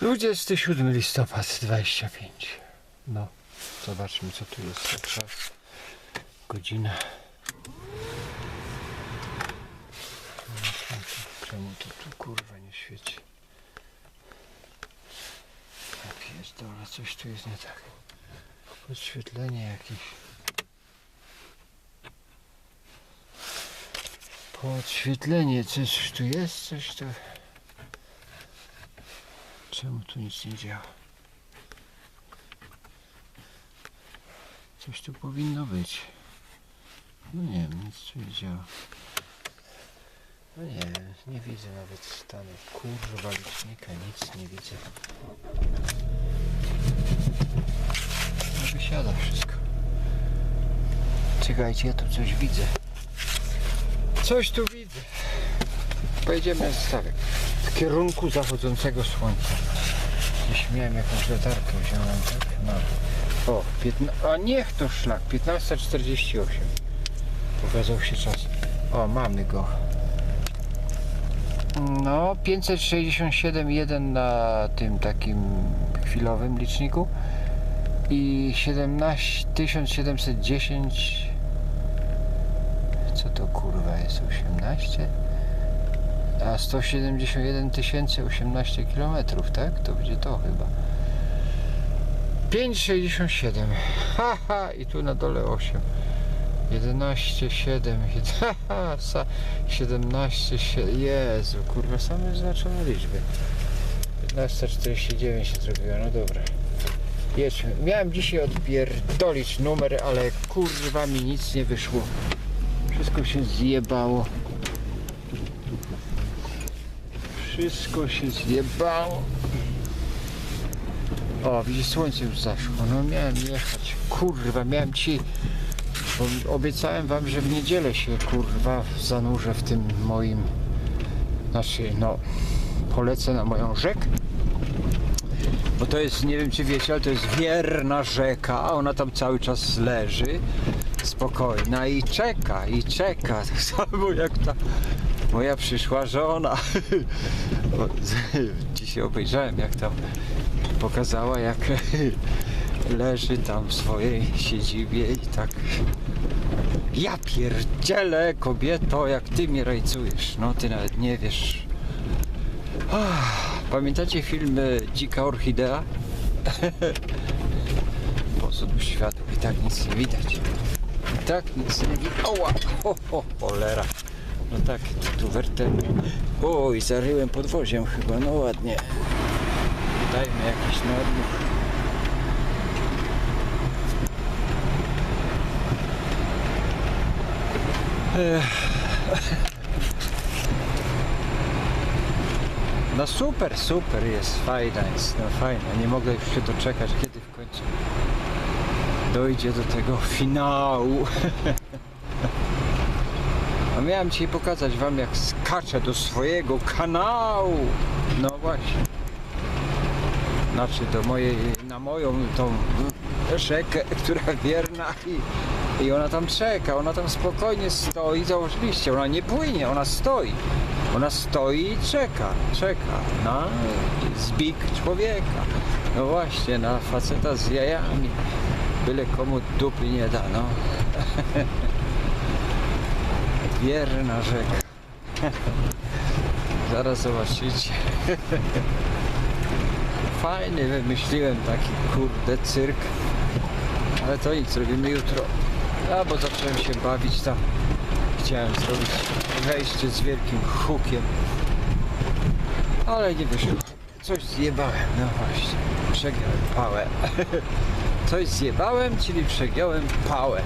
27 listopad 25. No, zobaczmy co tu jest za czas. Godzina. Czemu to tu kurwa nie świeci? Ja pierdolę, coś tu jest nie tak. Podświetlenie jakieś. Podświetlenie, coś tu jest, coś tu... Czemu tu nic nie działa? Coś tu powinno być. No nie wiem, nic tu nie działa. No nie nie widzę nawet stanu kurwa licznika, nic nie widzę. No wysiada wszystko. Czekajcie, ja tu coś widzę. Coś tu widzę. Pojedziemy z stawek w kierunku zachodzącego słońca. Gdzieś miałem jakąś latarkę, wziąłem tak? Mam. O, 15, a niech to szlak, 15.48. Pokazał się czas. O, mamy go. No, 567,1 na tym takim chwilowym liczniku i 17 1710 co to kurwa jest 18 a 171 tysięcy 18 kilometrów, tak? To będzie to chyba 5,67 haha i tu na dole 8 11, 7, haha, sa- 17, 7, Jezu, kurwa, same znaczone liczby. 15.49 się zrobiła, no dobra. Jedźmy. Miałem dzisiaj odpierdolić numer, ale kurwa mi nic nie wyszło. Wszystko się zjebało. Wszystko się zjebało. O, widzisz, słońce już zaszło. No miałem jechać. Kurwa, miałem ci... Obiecałem wam, że w niedzielę się kurwa zanurzę w tym moim. Znaczy, no, polecę na moją rzekę. Bo to jest, nie wiem czy wiecie, ale to jest wierna rzeka, a ona tam cały czas leży, spokojna i czeka, i czeka. Tak samo jak ta moja przyszła żona. Dzisiaj obejrzałem, jak tam pokazała, jak leży tam w swojej siedzibie i tak ja pierdzielę kobieto, jak ty mnie rajcujesz. No ty nawet nie wiesz. Ach, Pamiętacie film e, Dzika Orchidea? Posudł światło i tak nic nie widać. I tak nic nie widać. Oła! Ho, ho, cholera. No tak, tu wertę. Oj, zaryłem podwoziem chyba, no ładnie. Dajmy jakiś nadmuch. No super, super jest, fajna jest, no fajna. Nie mogę już się doczekać, kiedy w końcu dojdzie do tego finału. A miałem dzisiaj pokazać wam, jak skaczę do swojego kanału. No właśnie. Znaczy do mojej, na moją tą rzekę, która wierna i, i ona tam czeka, ona tam spokojnie stoi, założyliście, ona nie płynie, ona stoi. Ona stoi i czeka, czeka na zbik człowieka. No właśnie, na faceta z jajami. Byle komu dupy nie da, no. Wierna rzeka. Zaraz zobaczycie. Fajny wymyśliłem taki kurde cyrk. Ale to nic, robimy jutro. A bo zacząłem się bawić tam. Chciałem zrobić wejście z wielkim hukiem. Ale nie wyszło. Coś zjebałem, no właśnie. Przegiąłem pałę. Coś zjebałem, czyli przegiąłem pałę.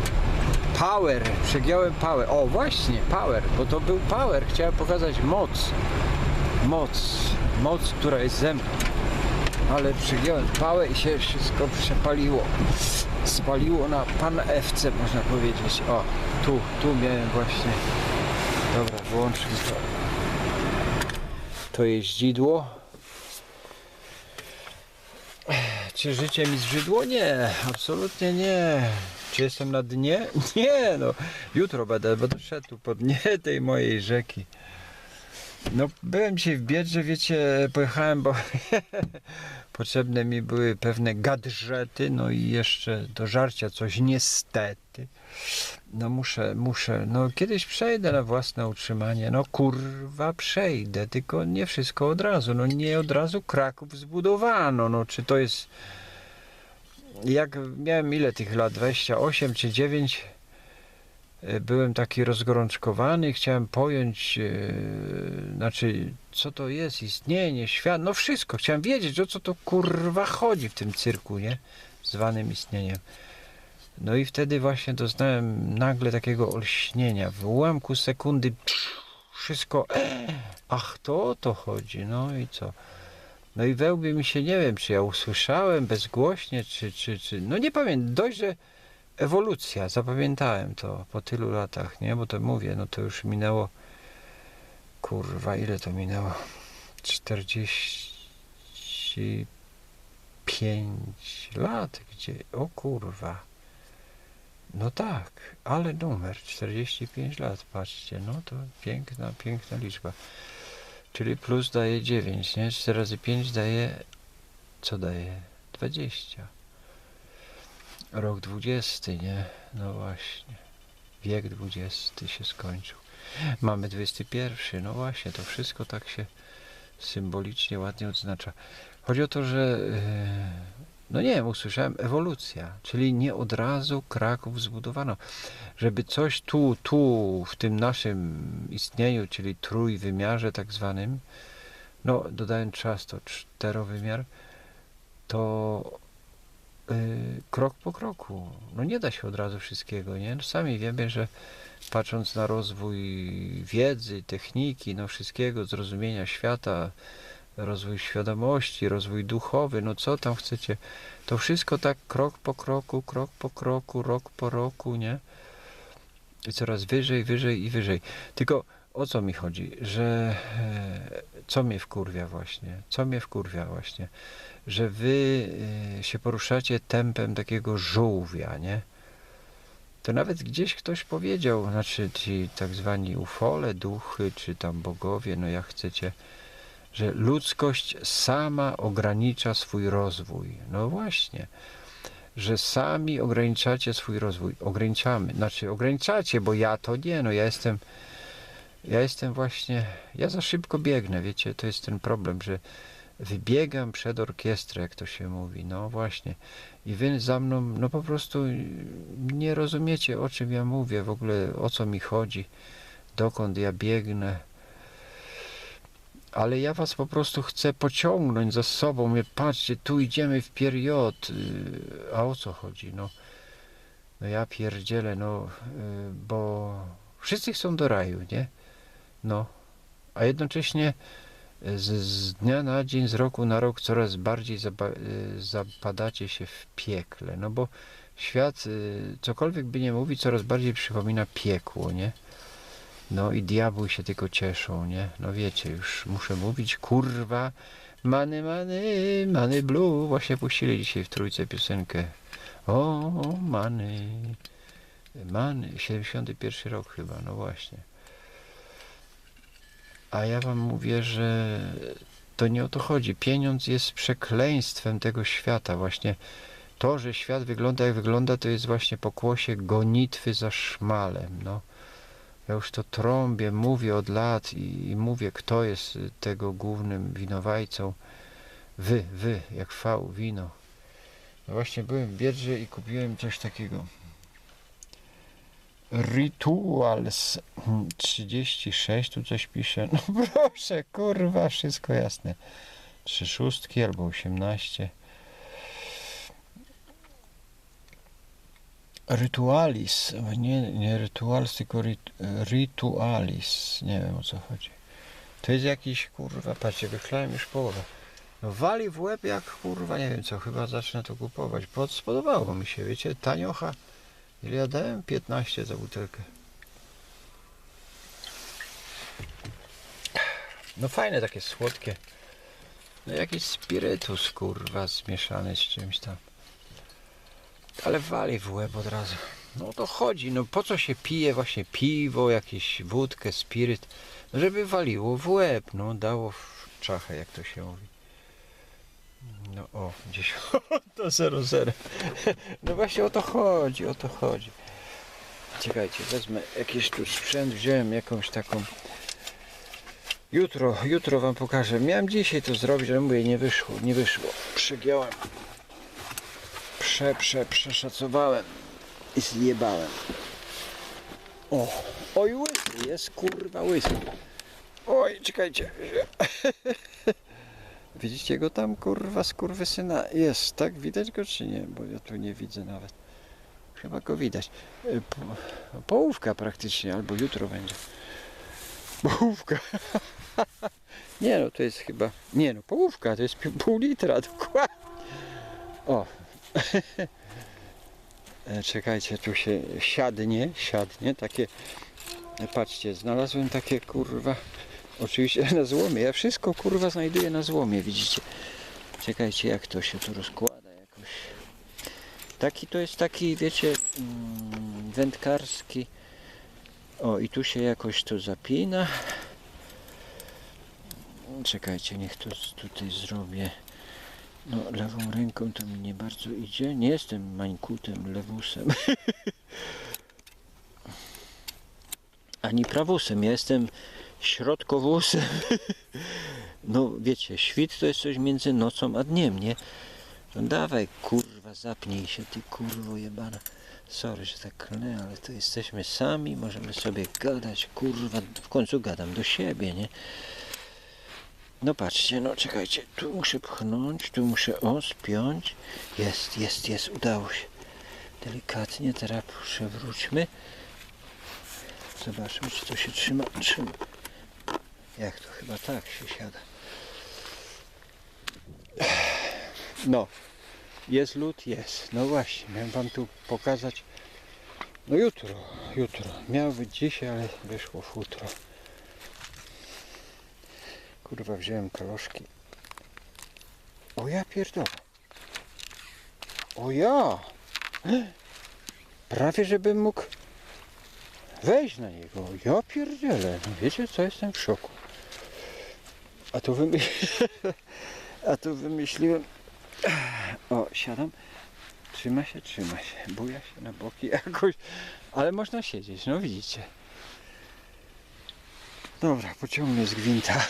Power, przegiąłem pałę. O właśnie, power, bo to był power. Chciałem pokazać moc. Moc. Moc, która jest ze mną. Ale przegiąłem pałę i się wszystko przepaliło. Spaliło na pan FC, można powiedzieć. O, tu, tu miałem właśnie. Dobra, włączmy to. To jeździdło. Czy życie mi zbrzydło? Nie, absolutnie nie. Czy jestem na dnie? Nie, no. Jutro będę, będę szedł po dnie tej mojej rzeki. No, byłem dzisiaj w Biedrze, wiecie, pojechałem, bo potrzebne mi były pewne gadżety, no i jeszcze do żarcia coś, niestety. No muszę, muszę, no kiedyś przejdę na własne utrzymanie, no kurwa przejdę, tylko nie wszystko od razu, no nie od razu Kraków zbudowano, no czy to jest, jak miałem ile tych lat, 28 czy 9, e, byłem taki rozgorączkowany, chciałem pojąć, e, znaczy, co to jest, istnienie, świat, no wszystko, chciałem wiedzieć, o co to kurwa chodzi w tym cyrku, nie, zwanym istnieniem. No i wtedy właśnie doznałem nagle takiego olśnienia, w ułamku sekundy, wszystko, e, ach, to o to chodzi, no i co. No i we łbie mi się, nie wiem, czy ja usłyszałem bezgłośnie, czy, czy, czy, no nie pamiętam, dość, że ewolucja, zapamiętałem to po tylu latach, nie, bo to mówię, no to już minęło, kurwa, ile to minęło? 45 lat, gdzie, o kurwa. No tak, ale numer 45 lat, patrzcie, no to piękna, piękna liczba. Czyli plus daje 9, nie? 4 razy 5 daje, co daje? 20. Rok 20, nie? No właśnie. Wiek 20 się skończył. Mamy 21, no właśnie, to wszystko tak się symbolicznie ładnie odznacza. Chodzi o to, że yy, no nie usłyszałem ewolucja, czyli nie od razu Kraków zbudowano. Żeby coś tu, tu, w tym naszym istnieniu, czyli trójwymiarze tak zwanym, no dodając czas to czterowymiar, to yy, krok po kroku. No nie da się od razu wszystkiego, nie? No sami wiemy, że patrząc na rozwój wiedzy, techniki, no wszystkiego, zrozumienia świata, rozwój świadomości, rozwój duchowy, no co tam chcecie, to wszystko tak krok po kroku, krok po kroku, rok po roku, nie? I coraz wyżej, wyżej i wyżej. Tylko o co mi chodzi? Że e, co mnie wkurwia właśnie? Co mnie wkurwia właśnie? Że wy e, się poruszacie tempem takiego żółwia, nie? To nawet gdzieś ktoś powiedział, znaczy ci tak zwani ufole, duchy, czy tam bogowie, no jak chcecie, że ludzkość sama ogranicza swój rozwój. No właśnie, że sami ograniczacie swój rozwój. Ograniczamy, znaczy ograniczacie, bo ja to nie, no ja jestem, ja jestem właśnie, ja za szybko biegnę, wiecie, to jest ten problem, że wybiegam przed orkiestrę, jak to się mówi, no właśnie. I wy za mną, no po prostu nie rozumiecie, o czym ja mówię, w ogóle o co mi chodzi, dokąd ja biegnę ale ja was po prostu chcę pociągnąć za sobą. Mówię, patrzcie, tu idziemy w period. y, A o co chodzi? No, no ja pierdzielę, no, y, bo wszyscy chcą do raju, nie? No, a jednocześnie z, z dnia na dzień, z roku na rok coraz bardziej y, zapadacie się w piekle, no bo świat, cokolwiek by nie mówić, coraz bardziej przypomina piekło, nie? No i diabły się tylko cieszą, nie? No wiecie, już muszę mówić, kurwa, many, many, many blue. Właśnie puścili dzisiaj w trójce piosenkę. O, many, many, 71 rok chyba, no właśnie. A ja wam mówię, że to nie o to chodzi. Pieniądz jest przekleństwem tego świata. Właśnie to, że świat wygląda jak wygląda, to jest właśnie pokłosie gonitwy za szmalem, no. Ja już to trąbię, mówię od lat i, i mówię, kto jest tego głównym winowajcą. Wy, wy, jak V, wino. No właśnie byłem w Biedrze i kupiłem coś takiego. Rituals 36, tu coś pisze. No proszę, kurwa, wszystko jasne. Trzy szóstki albo 18. Ritualis, nie, nie rituals, tylko rit, ritualis. Nie wiem o co chodzi. To jest jakiś kurwa, patrzcie, wychlałem już połowę. No wali w łeb jak kurwa, nie wiem co, chyba zacznę to kupować. Bo spodobało mi się, wiecie, taniocha. Ile ja dałem? 15 za butelkę. No fajne, takie słodkie. No jakiś spirytus kurwa zmieszany z czymś tam. Ale wali w łeb od razu. No to chodzi, no po co się pije właśnie piwo, jakieś wódkę, spiryt, żeby waliło w łeb, no dało w czachę, jak to się mówi. No o, gdzieś to 0,0. No właśnie o to chodzi, o to chodzi. Czekajcie, wezmę jakiś tu sprzęt, wziąłem jakąś taką. Jutro, jutro wam pokażę. Miałem dzisiaj to zrobić, ale mówię, nie wyszło, nie wyszło. Przegiąłem. Prze, prze, przeszacowałem i zjebałem. O, oj łysy, jest kurwa łysy. Oj, czekajcie. Widzicie go tam, kurwa, skurwysyna? Jest, tak? Widać go czy nie? Bo ja tu nie widzę nawet. Chyba go widać. E, Po, połówka praktycznie, albo jutro będzie. Połówka. nie no, to jest chyba... Nie no, połówka, to jest pół litra, dokładnie. O. E, Czekajcie, tu się siadnie, siadnie, takie... e, Patrzcie, znalazłem takie, kurwa... Oczywiście na złomie. Ja wszystko kurwa znajduję na złomie, widzicie. Czekajcie jak to się tu rozkłada jakoś. Taki to jest taki, wiecie, mm, wędkarski. O i tu się jakoś to zapina. Czekajcie, niech to tutaj zrobię. No lewą ręką to mi nie bardzo idzie. Nie jestem mańkutem, lewusem. Ani prawusem. Ja jestem środkowłosem. No wiecie, świt to jest coś między nocą a dniem, nie? No dawaj, kurwa, zapnij się, ty kurwo jebana. Sorry, że tak klnę, ale to jesteśmy sami, możemy sobie gadać, kurwa, w końcu gadam do siebie, nie? No patrzcie, no czekajcie, tu muszę pchnąć, tu muszę o, spiąć. Jest, jest, jest, udało się. Delikatnie, teraz przewróćmy. Zobaczmy, czy to się trzyma. Trzyma. Jak to chyba tak się siada. No, jest lód, jest. No właśnie, miałem wam tu pokazać. No jutro, jutro. Miało być dzisiaj, ale wyszło futro. Kurwa, wziąłem kaloszki. O ja pierdolę. O ja! Prawie żebym mógł wejść na niego. Ja pierdzielę. No wiecie co, jestem w szoku. A tu, wymy... A tu wymyśliłem... O, siadam. Trzyma się, trzyma się. Buja się na boki jakoś. Ale można siedzieć, no widzicie. Dobra, pociągnę z gwinta.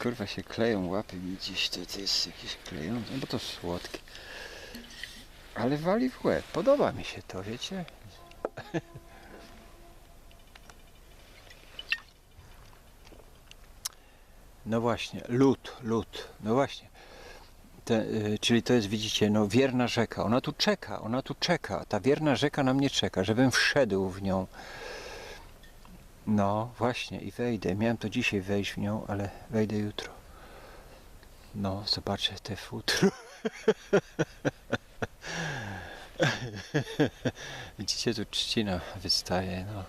Kurwa się kleją łapy mi gdzieś. To, to jest jakieś klejące, bo to słodkie. Ale wali w łeb. Podoba mi się to, wiecie? No właśnie, lód, lód. No właśnie. Te, y, czyli to jest, widzicie, no wierna rzeka. Ona tu czeka, ona tu czeka. Ta wierna rzeka na mnie czeka, żebym wszedł w nią. No właśnie i wejdę. Miałem to dzisiaj wejść w nią, ale wejdę jutro. No, zobaczę te futro. Widzicie, tu trzcina wystaje, no.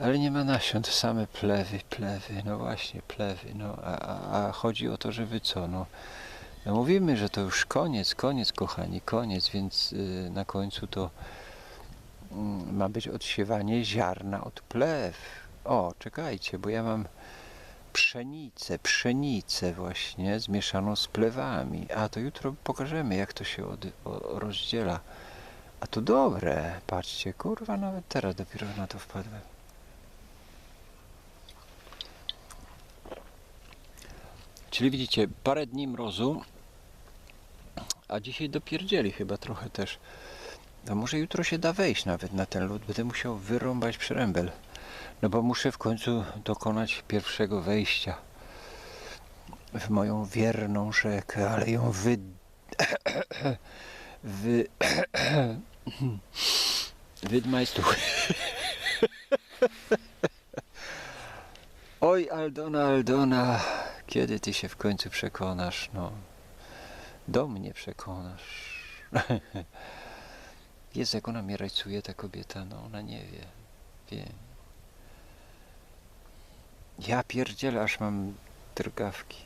Ale nie ma nasion, to same plewy, plewy, no właśnie, plewy, no. A, a, a chodzi o to, żeby co, no. no mówimy, że to już koniec, koniec, kochani, koniec, więc y, na końcu to ma być odsiewanie ziarna od plew. O, czekajcie, bo ja mam pszenicę, pszenicę właśnie zmieszaną z plewami. A to jutro pokażemy, jak to się od, o, rozdziela. A to dobre, patrzcie, kurwa, nawet teraz dopiero na to wpadłem. Czyli widzicie, parę dni mrozu, a dzisiaj dopierdzieli chyba trochę też. A może jutro się da wejść nawet na ten lód, będę musiał wyrąbać przerębel. No bo muszę w końcu dokonać pierwszego wejścia w moją wierną rzekę, ale ją wy... wy... wydmajstuję. Oj, Aldona, Aldona, kiedy ty się w końcu przekonasz, no. Do mnie przekonasz. Jest, jak ona mnie rajcuje, ta kobieta, no ona nie wie. Wie. Ja pierdzielę, aż mam drgawki.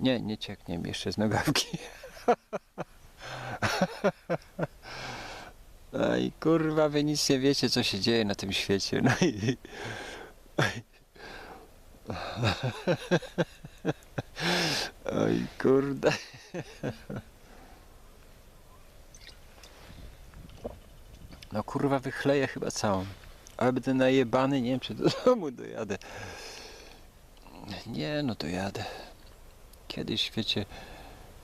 Nie, nie cieknie mi jeszcze z nogawki. Oj, kurwa, wy nic nie wiecie, co się dzieje na tym świecie. No i... Oj, kurde. No kurwa, wychleję chyba całą. Ale będę najebany, nie wiem, czy do domu dojadę. Nie, no dojadę. Kiedyś, wiecie,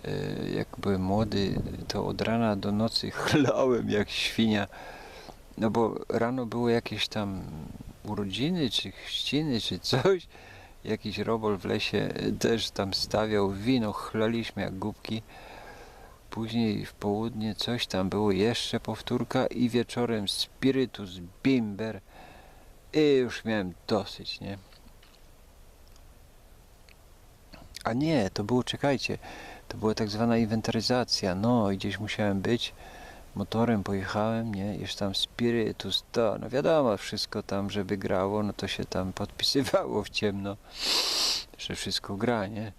e, jak byłem młody, to od rana do nocy chlałem jak świnia. No bo rano były jakieś tam urodziny, czy chrzciny, czy coś. Jakiś robol w lesie też tam stawiał wino, chlaliśmy jak głupki. Później w południe coś tam było, jeszcze powtórka i wieczorem spirytus, bimber. I już miałem dosyć, nie? A nie, to było, czekajcie, to była tak zwana inwentaryzacja. No i gdzieś musiałem być. Motorem pojechałem, nie? Jeszcze tam spirytus, to, no wiadomo, wszystko tam, żeby grało, no to się tam podpisywało w ciemno, że wszystko gra, nie?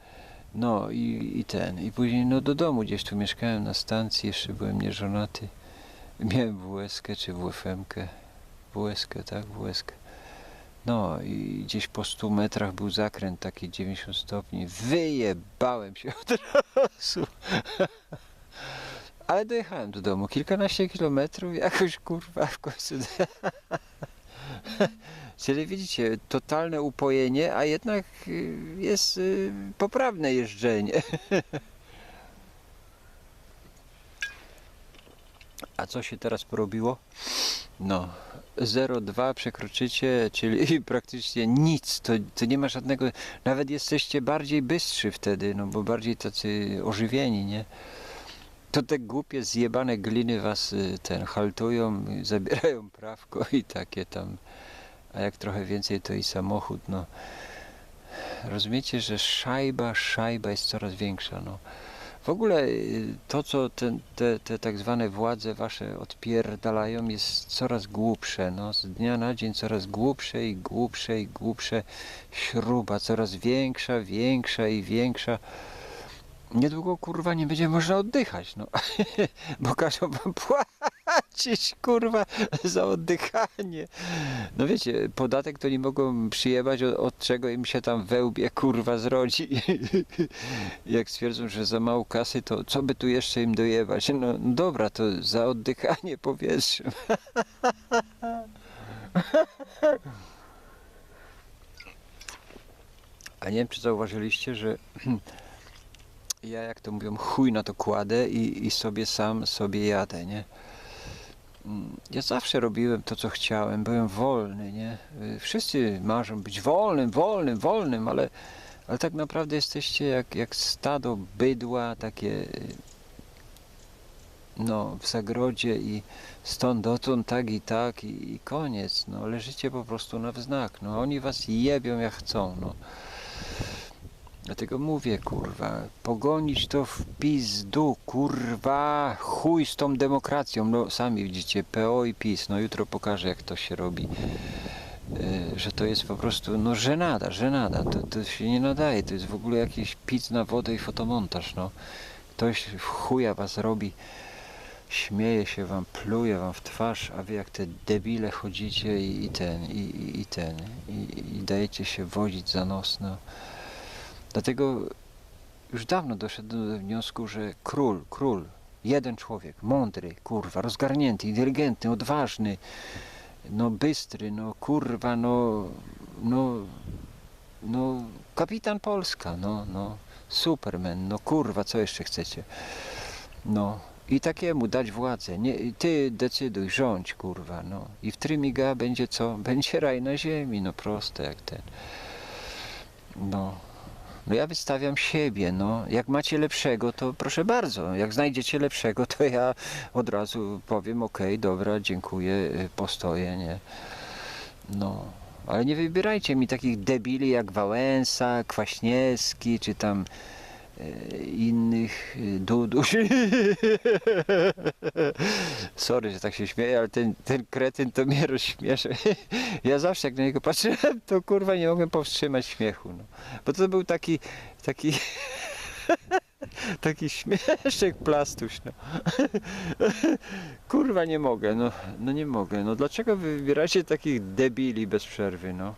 No i, i ten, i później no do domu gdzieś tu mieszkałem na stacji, jeszcze byłem nieżonaty. Miałem WSK czy WFM-kę. WSK, tak, WSK. No i gdzieś po 100 metrach był zakręt taki 90 stopni. Wyjebałem się od razu. Ale dojechałem do domu. Kilkanaście kilometrów, jakoś kurwa w końcu. Czyli widzicie, totalne upojenie, a jednak y, jest y, poprawne jeżdżenie. A co się teraz porobiło? No, 0,2 przekroczycie, czyli praktycznie nic. To, to nie ma żadnego. Nawet jesteście bardziej bystrzy wtedy, no bo bardziej tacy ożywieni, nie? To te głupie, zjebane gliny was y, ten haltują, y, zabierają prawko i takie tam. A jak trochę więcej, to i samochód, no. Rozumiecie, że szajba, szajba jest coraz większa, no. W ogóle y, to, co ten, te, te tak zwane władze wasze odpierdalają, jest coraz głupsze. No, z dnia na dzień coraz głupsze i głupsze i głupsze. Śruba coraz większa, większa i większa. Niedługo kurwa nie będzie można oddychać, no. Bo każą wam płacić kurwa za oddychanie. No wiecie, podatek to nie mogą przyjebać od, od czego im się tam wełbie kurwa zrodzi. Jak stwierdzą, że za mało kasy, to co by tu jeszcze im dojebać? No, dobra, to za oddychanie powietrzem. A nie wiem, czy zauważyliście, że ja, jak to mówią, chuj na to kładę i, i sobie sam sobie jadę, nie? Mm, Ja zawsze robiłem to, co chciałem, byłem wolny, nie? Y, Wszyscy marzą być wolnym, wolnym, wolnym, ale, ale tak naprawdę jesteście jak, jak stado bydła, takie y, no, w zagrodzie i stąd dotąd tak i tak i, i koniec, no, leżycie po prostu na wznak, no, oni was jebią jak chcą, no. Dlatego mówię, kurwa, pogonić to w pizdu, kurwa, chuj z tą demokracją. No sami widzicie, PO i PiS, no jutro pokażę jak to się robi. E, że to jest po prostu, no żenada, żenada, to, to się nie nadaje, to jest w ogóle jakiś pic na wodę i fotomontaż, no. Ktoś w chuja was robi, śmieje się wam, pluje wam w twarz, a wy jak te debile chodzicie i, i ten, i, i, i ten, i, i dajecie się wodzić za nos, no. Dlatego już dawno doszedłem do wniosku, że król, król, jeden człowiek, mądry, kurwa, rozgarnięty, inteligentny, odważny, no bystry, no kurwa, no, no, no, kapitan Polska, no, no, superman, no kurwa, co jeszcze chcecie? No, i takiemu dać władzę, nie, ty decyduj, rządź, kurwa, no. I w Trymiga będzie co? Będzie raj na ziemi, no proste jak ten. No, no ja wystawiam siebie, no. Jak macie lepszego, to proszę bardzo. Jak znajdziecie lepszego, to ja od razu powiem, okej, dobra, dziękuję, y, postoję, nie. No. Ale nie wybierajcie mi takich debili jak Wałęsa, Kwaśniewski, czy tam innych y, Duduś. Sorry, że tak się śmieję, ale ten, ten kretyn to mnie rozśmiesza. Ja zawsze jak na niego patrzyłem, to kurwa nie mogłem powstrzymać śmiechu. No. Bo to był taki, taki Taki śmieszek plastuś, no. Kurwa nie mogę, no, no nie mogę. No dlaczego wy wybieracie takich debili bez przerwy, no?